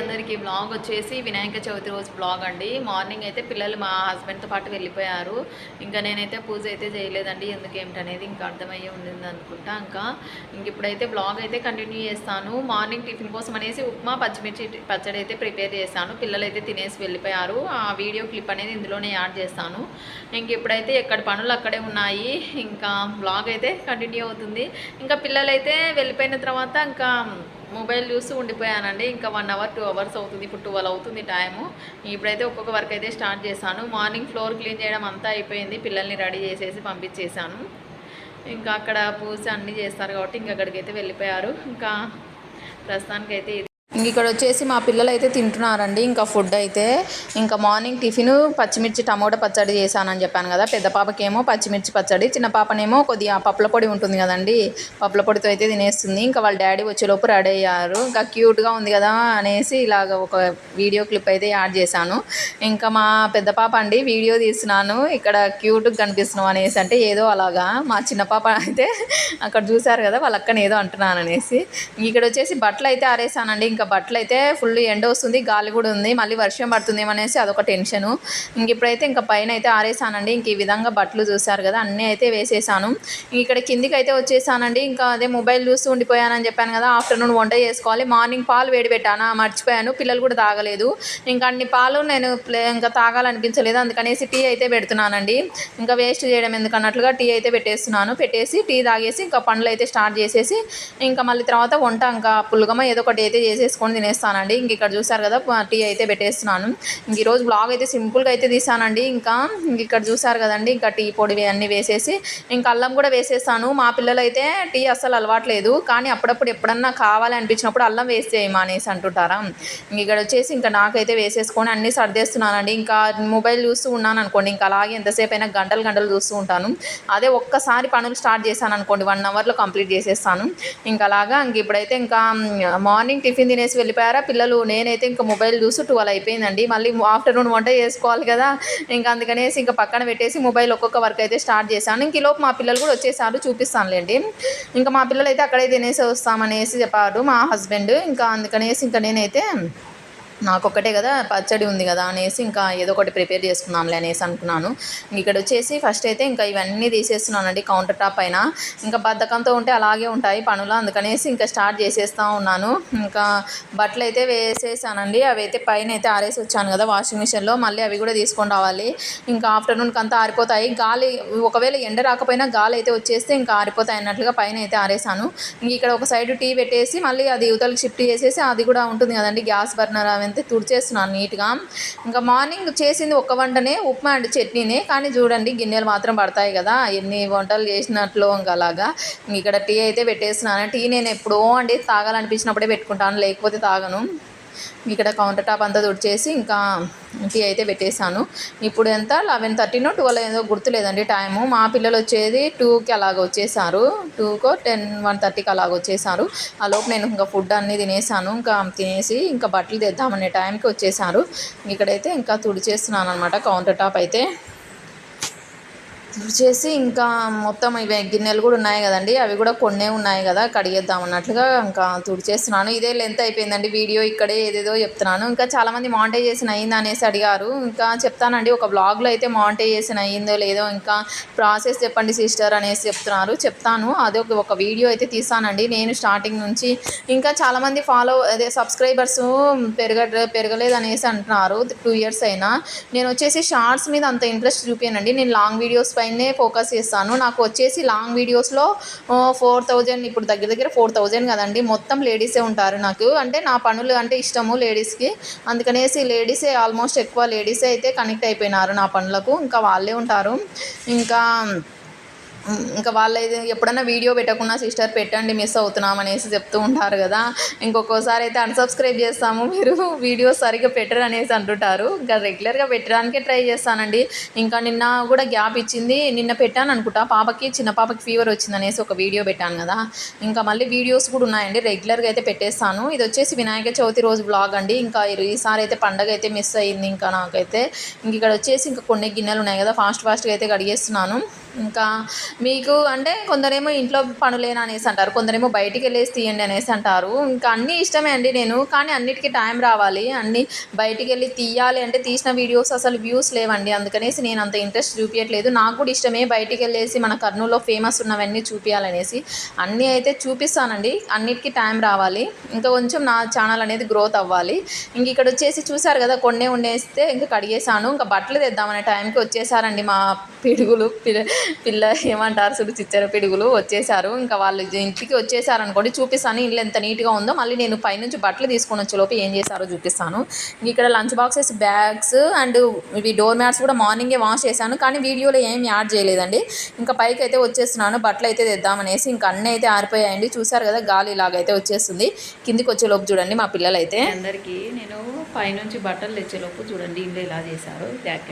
అందరికీ బ్లాగ్ వచ్చేసి వినాయక చవితి రోజు బ్లాగ్ అండి. మార్నింగ్ అయితే పిల్లలు మా హస్బెండ్తో పాటు వెళ్ళిపోయారు. ఇంకా నేనైతే పూజ అయితే చేయలేదండి. ఎందుకు ఏమిటనేది ఇంకా అర్థమయ్యే ఉండింది అనుకుంటా ఇంకా. ఇంక ఇప్పుడైతే బ్లాగ్ అయితే కంటిన్యూ చేస్తాను. మార్నింగ్ టిఫిన్ కోసం అనేసి ఉప్మా పచ్చిమిర్చి పచ్చడి అయితే ప్రిపేర్ చేశాను. పిల్లలు అయితే తినేసి వెళ్ళిపోయారు. ఆ వీడియో క్లిప్ అనేది ఇందులోనే యాడ్ చేస్తాను. ఇంక ఇప్పుడైతే ఎక్కడ పనులు అక్కడే ఉన్నాయి. ఇంకా బ్లాగ్ అయితే కంటిన్యూ అవుతుంది. ఇంకా పిల్లలైతే వెళ్ళిపోయిన తర్వాత ఇంకా మొబైల్ చూస్తూ ఉండిపోయానండి. ఇంకా వన్ అవర్ టూ అవర్స్ అవుతుంది. ఇప్పుడు ట్వెల్వ్ అవుతుంది టైము ఇప్పుడైతే ఒక్కొక్క వర్క్ అయితే స్టార్ట్ చేశాను. మార్నింగ్ ఫ్లోర్ క్లీన్ చేయడం అంతా అయిపోయింది. పిల్లల్ని రెడీ చేసేసి పంపించేశాను. ఇంకా అక్కడ పూజ అన్నీ చేస్తారు కాబట్టి ఇంకా అక్కడికి అయితే వెళ్ళిపోయారు. ఇంకా ప్రస్తుతానికైతే ఇది. ఇక్కడ వచ్చేసి మా పిల్లలు అయితే తింటున్నారండి. ఇంకా ఫుడ్ అయితే ఇంకా మార్నింగ్ టిఫిన్ పచ్చిమిర్చి టమోటా పచ్చడి చేశానని చెప్పాను కదా. పెద్ద పాపకేమో పచ్చిమిర్చి పచ్చడి చిన్న పాపనేమో కొద్దిగా పప్పుల పొడి ఉంటుంది కదండి. పప్పుల పొడితో అయితే తినేస్తుంది. ఇంకా వాళ్ళ డాడీ వచ్చేలోపు రెడీ అయ్యారు. ఇంకా క్యూట్గా ఉంది కదా అనేసి ఇలాగ ఒక వీడియో క్లిప్ అయితే యాడ్ చేశాను. ఇంకా మా పెద్ద పాప అండి వీడియో తీస్తున్నాను. ఇక్కడ క్యూట్గా కనిపిస్తున్నాం అనేసి అంటే ఏదో అలాగా మా చిన్న పాప అయితే అక్కడ చూశారు కదా వాళ్ళ అక్కని ఏదో అంటున్నాను అనేసి. ఇక్కడ వచ్చేసి బట్టలు అయితే ఆరేసానండి ఇంకా బట్టలు అయితే ఫుల్ ఎండ వస్తుంది గాలి కూడా ఉంది మళ్ళీ వర్షం పడుతుందేమో అనేసి అదొక టెన్షను ఇంక ఇప్పుడైతే ఇంకా పైన అయితే ఆరేసానండి ఇంక ఈ విధంగా బట్టలు చూశారు కదా అన్నీ అయితే వేసేసాను. ఇక్కడ కిందికి అయితే వచ్చేసానండి ఇంకా అదే మొబైల్ చూస్తూ ఉండిపోయానని చెప్పాను కదా ఆఫ్టర్నూన్ వంట చేసుకోవాలి. మార్నింగ్ పాలు వేడి పెట్టాను మర్చిపోయాను పిల్లలు కూడా తాగలేదు. ఇంకా అన్ని పాలు నేను ప్లే- ఇంకా తాగాలనిపించలేదు అందుకనేసి టీ అయితే పెడుతున్నానండి. ఇంకా వేస్ట్ చేయడం ఎందుకన్నట్లుగా టీ అయితే పెట్టేస్తున్నాను. పెట్టేసి టీ తాగేసి ఇంకా పండ్లు అయితే స్టార్ట్ చేసేసి ఇంకా మళ్ళీ తర్వాత వంట ఇంకా పులుగమ ఏదో ఒకటి అయితే చేసేసి తీసుకొని తినేస్తానండి. ఇంక ఇక్కడ చూసారు కదా టీ అయితే పెట్టేస్తున్నాను. ఇంక ఈరోజు బ్లాగ్ అయితే సింపుల్గా అయితే తీసానండి. ఇంకా ఇంక ఇక్కడ చూసారు కదండి ఇంకా టీ పొడి అన్నీ వేసేసి ఇంకా అల్లం కూడా వేసేస్తాను. మా పిల్లలు అయితే టీ అస్సలు అలవాట్లేదు. కానీ అప్పుడప్పుడు ఎప్పుడన్నా కావాలి అనిపించినప్పుడు అల్లం వేసేయి మానేసి అంటుంటారా? ఇంక ఇక్కడ వచ్చేసి ఇంకా నాకైతే వేసేసుకొని అన్నీ సర్దేస్తున్నానండి. ఇంకా మొబైల్ చూస్తూ ఉన్నాను అనుకోండి ఇంకా అలాగే ఎంతసేపు అయినా గంటలు గంటలు చూస్తూ ఉంటాను. అదే ఒక్కసారి పనులు స్టార్ట్ చేశాను అనుకోండి వన్ అవర్లో కంప్లీట్ చేసేస్తాను. ఇంకా అలాగా ఇంక ఇప్పుడైతే ఇంకా మార్నింగ్ టిఫిన్ తినేసి వెళ్ళిపోయారా? పిల్లలు నేనైతే ఇంకా మొబైల్ చూసి ట్వెల్వ్ అయిపోయిందండి. మళ్ళీ ఆఫ్టర్నూన్ వంట చేసుకోవాలి కదా. ఇంకా అందుకనేసి ఇంకా పక్కన పెట్టేసి మొబైల్ ఒక్కొక్క వర్క్ అయితే స్టార్ట్ చేశాను. ఇంక ఈలోపు మా పిల్లలు కూడా వచ్చేసారు చూపిస్తానులేండి. ఇంకా మా పిల్లలు అయితే అక్కడే తినేసి వస్తామనేసి చెప్పారు మా హస్బెండ్. ఇంకా అందుకనేసి ఇంకా నేనైతే నాకొక్కటే కదా పచ్చడి ఉంది కదా అనేసి ఇంకా ఏదో ఒకటి ప్రిపేర్ చేసుకుందాంలే అనేసి అనుకున్నాను. ఇక్కడ వచ్చేసి ఫస్ట్ అయితే ఇంకా ఇవన్నీ తీసేస్తున్నానండి కౌంటర్ టాప్ పైన ఇంకా బద్ధకంతో ఉంటే అలాగే ఉంటాయి పనులు అందుకనేసి ఇంకా స్టార్ట్ చేసేస్తూ ఉన్నాను. ఇంకా బట్టలు అయితే వేసేసానండి అవి అయితే పైన అయితే ఆరేసి వచ్చాను కదా వాషింగ్ మిషన్లో మళ్ళీ అవి కూడా తీసుకొని రావాలి. ఇంకా ఆఫ్టర్నూన్కి అంతా ఆరిపోతాయి. గాలి ఒకవేళ ఎండ రాకపోయినా గాలి అయితే వచ్చేస్తే ఇంకా ఆరిపోతాయి అన్నట్లుగా పైన అయితే ఆరేసాను. ఇంక ఇక్కడ ఒక సైడ్ టీ పెట్టేసి మళ్ళీ అది యువతలకి షిఫ్ట్ చేసేసి అది కూడా ఉంటుంది కదండి గ్యాస్ బర్నర్ అవంతా తుడిచేస్తున్నాను నీట్గా. ఇంకా మార్నింగ్ చేసింది ఒక వంటనే ఉప్మా అండ్ చట్నీనే. కానీ చూడండి గిన్నెలు మాత్రం పడతాయి కదా. ఎన్ని వంటలు చేసినట్లు ఇంకా అలాగా. ఇక్కడ టీ అయితే పెట్టేస్తున్నాను. టీ నేను ఎప్పుడో అండి తాగాలనిపించినప్పుడే పెట్టుకుంటాను. లేకపోతే తాగను. ఇక్కడ కౌంటర్ టాప్ అంతా తుడిచేసి ఇంకా టీ అయితే పెట్టేశాను. ఇప్పుడు ఎంత? లెవెన్ థర్టీనో ట్వెల్వ్ ఏదో గుర్తులేదండి టైము మా పిల్లలు వచ్చేది టూకి అలాగ వచ్చేసారు. టూకో టెన్ వన్ థర్టీకి అలాగ వచ్చేసారు. ఆ లోపు నేను ఇంకా ఫుడ్ అన్నీ తినేసాను ఇంకా తినేసి ఇంకా బట్టలు తెద్దామనే టైంకి వచ్చేసారు. ఇక్కడైతే ఇంకా తుడిచేస్తున్నాను అనమాట కౌంటర్ టాప్ అయితే. చేసి ఇంకా మొత్తం ఇవి గిన్నెలు కూడా ఉన్నాయి కదండి. అవి కూడా కొన్నే ఉన్నాయి కదా కడిగేద్దాం అన్నట్లుగా ఇంకా తుడిచేస్తున్నాను. ఇదే లెంత్ అయిపోయిందండి వీడియో ఇక్కడే ఏదేదో చెప్తున్నాను. ఇంకా చాలామంది మానిటైజేషన్ అయింది అనేసి అడిగారు. ఇంకా చెప్తానండి ఒక బ్లాగ్లో అయితే మానిటైజేషన్ అయ్యిందో లేదో ఇంకా ప్రాసెస్ చెప్పండి సిస్టర్ అనేసి చెప్తున్నారు. చెప్తాను అదే ఒక వీడియో అయితే తీసానండి నేను స్టార్టింగ్ నుంచి ఇంకా చాలామంది ఫాలో అదే సబ్స్క్రైబర్స్ పెరగ పెరగలేదు అనేసి అంటున్నారు. టూ ఇయర్స్ అయినా. నేను వచ్చేసి షార్ట్స్ మీద అంత ఇంట్రెస్ట్ చూపానండి. నేను లాంగ్ వీడియోస్ పైనే ఫోకస్ చేస్తాను. నాకు వచ్చేసి లాంగ్ వీడియోస్లో ఫోర్ థౌజండ్ ఇప్పుడు దగ్గర దగ్గర ఫోర్ థౌజండ్ కదండి. మొత్తం లేడీసే ఉంటారు నాకు. అంటే నా పనులు అంటే ఇష్టము లేడీస్కి. అందుకనేసి లేడీసే ఆల్మోస్ట్ ఎక్కువ లేడీసే అయితే కనెక్ట్ అయిపోయినారు నా పనులకు. ఇంకా వాళ్ళే ఉంటారు. ఇంకా ఇంకా వాళ్ళు ఎప్పుడైనా ఎప్పుడన్నా వీడియో పెట్టకుండా సిస్టర్ పెట్టండి మిస్ అవుతున్నాం అనేసి చెప్తూ ఉంటారు కదా. ఇంకొకసారి అయితే అన్సబ్స్క్రైబ్ చేస్తాము మీరు వీడియోస్ సరిగ్గా పెట్టరు అనేసి అంటుంటారు. ఇంకా రెగ్యులర్గా పెట్టడానికే ట్రై చేస్తానండి. ఇంకా నిన్న కూడా గ్యాప్ ఇచ్చింది నిన్న పెట్టాను అనుకుంటా పాపకి చిన్న పాపకి ఫీవర్ వచ్చింది అనేసి ఒక వీడియో పెట్టాను కదా. ఇంకా మళ్ళీ వీడియోస్ కూడా ఉన్నాయండి రెగ్యులర్గా అయితే పెట్టేస్తాను. ఇది వచ్చేసి వినాయక చవితి రోజు బ్లాగ్ అండి. ఇంకా ఈ- ఈసారి అయితే పండగ అయితే మిస్ అయ్యింది ఇంకా నాకైతే. ఇంక ఇక్కడ వచ్చేసి ఇంకా కొన్ని గిన్నెలు ఉన్నాయి కదా ఫాస్ట్ ఫాస్ట్గా అయితే కడిగేస్తున్నాను. ఇంకా మీకు అంటే కొందరేమో ఇంట్లో పనులేనా అనేసి అంటారు కొందరేమో బయటికి వెళ్ళేసి తీయండి అనేసి అంటారు. ఇంకా అన్నీ ఇష్టమే అండి నేను కానీ అన్నిటికీ టైం రావాలి. అన్ని బయటికి వెళ్ళి తీయాలి అంటే తీసిన వీడియోస్ అసలు వ్యూస్ లేవండి. అందుకనేసి నేను అంత ఇంట్రెస్ట్ చూపించట్లేదు నాకు కూడా ఇష్టమే బయటికి వెళ్ళేసి మన కర్నూలులో ఫేమస్ ఉన్నవన్నీ చూపించాలనేసి అన్నీ అయితే చూపిస్తానండి. అన్నిటికీ టైం రావాలి. ఇంకా కొంచెం నా ఛానల్ అనేది గ్రోత్ అవ్వాలి. ఇంక ఇక్కడ వచ్చేసి చూసారు కదా కొన్నే ఉండేస్తే ఇంకా కడిగేసాను ఇంకా బట్టలు తెద్దామనే టైంకి వచ్చేసారండి మా పిడుగులు పిల్ల ఏమంటారు చూడు చిచ్చర పిడుగులు వచ్చేసారు ఇంకా వాళ్ళు ఇంటికి వచ్చేసారు అనుకోండి చూపిస్తాను ఇల్లు ఎంత నీట్గా ఉందో మళ్ళీ నేను పైనుంచి బట్టలు తీసుకొని వచ్చే లోపు ఏం చేశారో చూపిస్తాను. ఇక్కడ లంచ్ బాక్సెస్ బ్యాగ్స్ అండ్ ఇవి డోర్ మ్యాట్స్ కూడా మార్నింగే వాష్ చేశాను కానీ వీడియోలో ఏం యాడ్ చేయలేదండి. ఇంకా పైకి అయితే వచ్చేస్తున్నాను బట్టలు అయితే తెద్దామనేసి ఇంకా అన్నీ అయితే ఆరిపోయాయండి. చూసారు కదా గాలి ఇలాగైతే వచ్చేస్తుంది. కిందికి వచ్చే లోపు చూడండి మా పిల్లలైతే. అందరికీ నేను పైనుంచి బట్టలు తెచ్చేలోపు చూడండి ఇల్లు ఇలా చేశారు బ్యాక్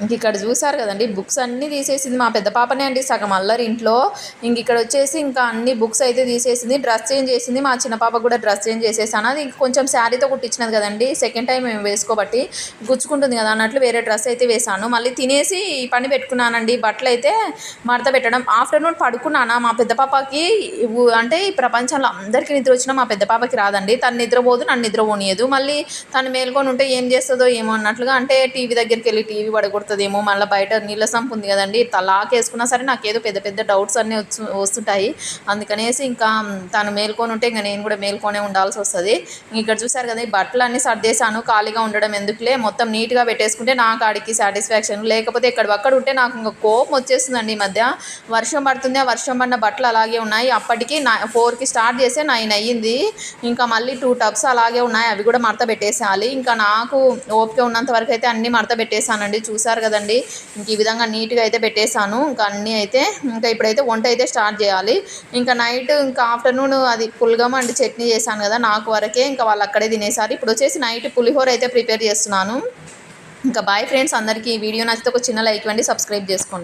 ఇంక ఇక్కడ చూసారు కదండి బుక్స్ అన్నీ తీసేసింది మా పెద్ద పాపనే అండి సగం అల్లరి ఇంట్లో. ఇంక ఇక్కడ వచ్చేసి ఇంకా అన్ని బుక్స్ అయితే తీసేసింది డ్రెస్ చేంజ్ చేసింది మా చిన్న పాప కూడా డ్రెస్ చేంజ్ చేసేసాను. అది కొంచెం శారీతో కుట్టించినది కదండి సెకండ్ టైం మేము వేసుకోబట్టి గుచ్చుకుంటుంది కదా అన్నట్లు వేరే డ్రెస్ అయితే వేసాను. మళ్ళీ తినేసి ఈ పని పెట్టుకున్నానండి బట్టలు అయితే మడత పెట్టడం. ఆఫ్టర్నూన్ పడుకున్నానా మా పెద్ద పాపకి? ఇవ్వు- అంటే ఈ ప్రపంచంలో అందరికీ నిద్ర వచ్చినా మా పెద్ద పాపకి రాదండి. తను నిద్రపోదు నన్ను నిద్ర పోనీయదు మళ్ళీ తను మేల్కొని ఉంటే ఏం చేస్తుందో ఏమో అన్నట్లుగా అంటే టీవీ దగ్గరికి వెళ్ళి టీవీ కొడుతుందేమో మళ్ళీ బయట నీళ్ళ సంపు ఉంది కదండి తలాకేసుకున్నా సరే నాకు ఏదో పెద్ద పెద్ద డౌట్స్ అన్నీ వచ్చు వస్తుంటాయి. అందుకనేసి ఇంకా తను మేల్కొని ఉంటే ఇంకా నేను కూడా మేల్కొనే ఉండాల్సి వస్తుంది. ఇక్కడ చూసారు కదా ఈ బట్టలు అన్నీ సర్దేశాను ఖాళీగా ఉండడం ఎందుకులే? మొత్తం నీట్గా పెట్టేసుకుంటే నాకు ఆడికి సాటిస్ఫాక్షన్ లేకపోతే ఇక్కడ అక్కడ ఉంటే నాకు ఇంకా కోపం వచ్చేస్తుందండి ఈ మధ్య. వర్షం పడుతుంది ఆ వర్షం పడిన బట్టలు అలాగే ఉన్నాయి. అప్పటికి నా ఫోర్కి స్టార్ట్ చేస్తే నైన్ అయ్యింది. ఇంకా మళ్ళీ టూ టబ్స్ అలాగే ఉన్నాయి అవి కూడా మడత పెట్టేసేయాలి. ఇంకా నాకు ఓపిక ఉన్నంత వరకు అయితే అన్నీ మడత పెట్టేశానండి చూసారు కదండి. ఇంక ఈ విధంగా నీట్గా అయితే పెట్టేశాను. ఇంకా అన్నీ అయితే ఇంకా ఇప్పుడైతే వంట అయితే స్టార్ట్ చేయాలి. ఇంకా నైట్ ఇంకా ఆఫ్టర్నూన్ అది పుల్గం అండ్ చట్నీ చేశాను కదా నాకు వరకే. ఇంకా వాళ్ళు అక్కడే తినేసారు ఇప్పుడు వచ్చేసి నైట్ పులిహోర అయితే ప్రిపేర్ చేస్తున్నాను. ఇంకా బాయ్ ఫ్రెండ్స్ అందరికీ ఈ వీడియో నచ్చితే ఒక చిన్న లైక్ ఇవ్వండి. సబ్స్క్రైబ్ చేసుకోండి.